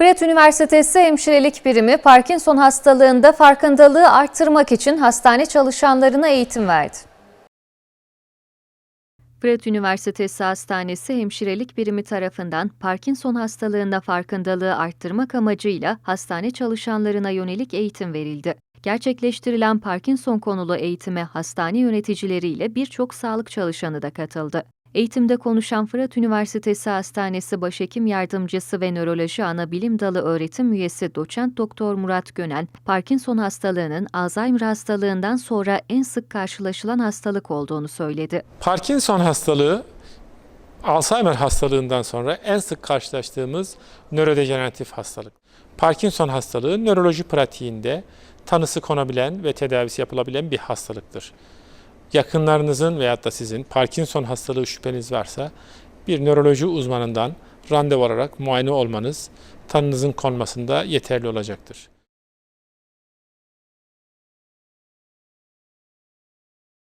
Fred Üniversitesi Hemşirelik Birimi Parkinson hastalığında farkındalığı arttırmak için hastane çalışanlarına eğitim verdi. Fred Üniversitesi Hastanesi Hemşirelik Birimi tarafından Parkinson hastalığında farkındalığı arttırmak amacıyla hastane çalışanlarına yönelik eğitim verildi. Gerçekleştirilen Parkinson konulu eğitime hastane yöneticileriyle birçok sağlık çalışanı da katıldı. Eğitimde konuşan Fırat Üniversitesi Hastanesi Başhekim Yardımcısı ve Nöroloji Anabilim Dalı öğretim üyesi doçent doktor Murat Gönen, Parkinson hastalığının Alzheimer hastalığından sonra en sık karşılaşılan hastalık olduğunu söyledi. Parkinson hastalığı Alzheimer hastalığından sonra en sık karşılaştığımız nörodejeneratif hastalık. Parkinson hastalığı nöroloji pratiğinde tanısı konabilen ve tedavisi yapılabilen bir hastalıktır. Yakınlarınızın veyahut da sizin Parkinson hastalığı şüpheniz varsa bir nöroloji uzmanından randevu alarak muayene olmanız tanınızın konmasında yeterli olacaktır.